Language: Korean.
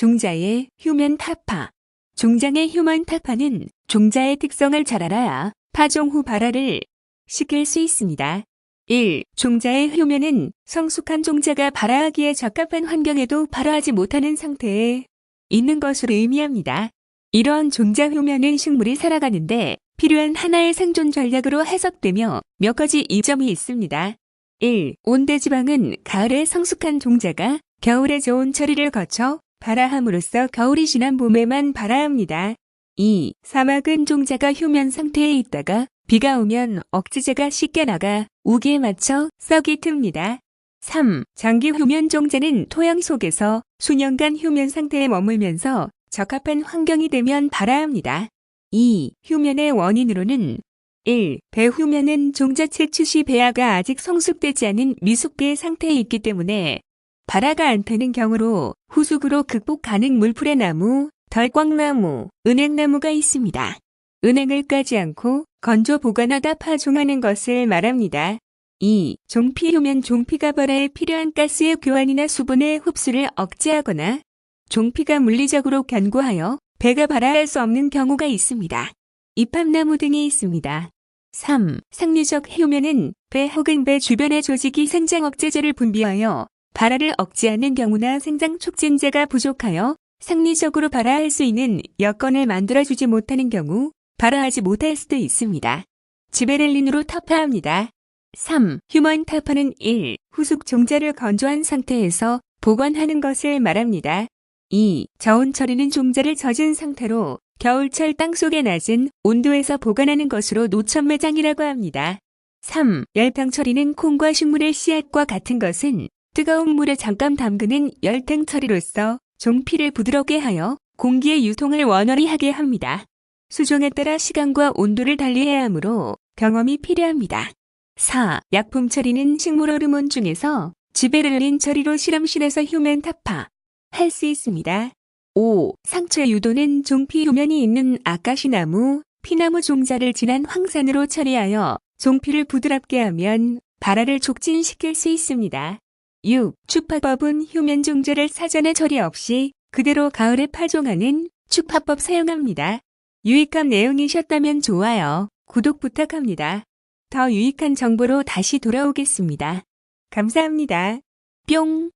종자의 휴면 타파. 종장의 휴먼 타파는 종자의 특성을 잘 알아야 파종 후 발화를 시킬 수 있습니다. 1. 종자의 휴면은 성숙한 종자가 발화하기에 적합한 환경에도 발화하지 못하는 상태에 있는 것을 의미합니다. 이러한 종자 휴면은 식물이 살아가는데 필요한 하나의 생존 전략으로 해석되며 몇 가지 이점이 있습니다. 1. 온대지방은 가을에 성숙한 종자가 겨울에 좋은 처리를 거쳐 발화함으로써 겨울이 지난 봄에만 발화합니다. 2. 사막은 종자가 휴면 상태에 있다가 비가 오면 억지제가 쉽게 나가 우기에 맞춰 썩이 틉니다. 3. 장기 휴면 종자는 토양 속에서 수년간 휴면 상태에 머물면서 적합한 환경이 되면 발화합니다. 2. 휴면의 원인으로는 1. 배후면은 종자 채취 시 배아가 아직 성숙되지 않은 미숙배 상태에 있기 때문에 발화가 안 되는 경우로 후숙으로 극복 가능 물풀의 나무, 덜광나무, 은행나무가 있습니다. 은행을 까지 않고 건조 보관하다 파종하는 것을 말합니다. 2. 종피 후면 종피가 발화에 필요한 가스의 교환이나 수분의 흡수를 억제하거나 종피가 물리적으로 견고하여 배가 발화할 수 없는 경우가 있습니다. 잎합나무 등이 있습니다. 3. 상류적 효면은 배 혹은 배 주변의 조직이 생장 억제제를 분비하여 발화를 억제하는 경우나 생장 촉진제가 부족하여 상리적으로 발화할 수 있는 여건을 만들어주지 못하는 경우 발화하지 못할 수도 있습니다. 지베렐린으로 타파합니다. 3. 휴먼 타파는 1. 후숙 종자를 건조한 상태에서 보관하는 것을 말합니다. 2. 저온 처리는 종자를 젖은 상태로 겨울철 땅속에 낮은 온도에서 보관하는 것으로 노천 매장이라고 합니다. 3. 열평 처리는 콩과 식물의 씨앗과 같은 것은 뜨거운 물에 잠깐 담그는 열탕 처리로서 종피를 부드럽게 하여 공기의 유통을 원활히 하게 합니다. 수종에 따라 시간과 온도를 달리해야 하므로 경험이 필요합니다. 4. 약품 처리는 식물 호르몬 중에서 지베를린 처리로 실험실에서 휴멘 타파 할 수 있습니다. 5. 상처 유도는 종피 효면이 있는 아카시나무, 피나무 종자를 진한 황산으로 처리하여 종피를 부드럽게 하면 발화를 촉진시킬 수 있습니다. 6. 추파법은 휴면 종자를 사전에 처리 없이 그대로 가을에 파종하는 추파법 사용합니다. 유익한 내용이셨다면 좋아요, 구독 부탁합니다. 더 유익한 정보로 다시 돌아오겠습니다. 감사합니다. 뿅!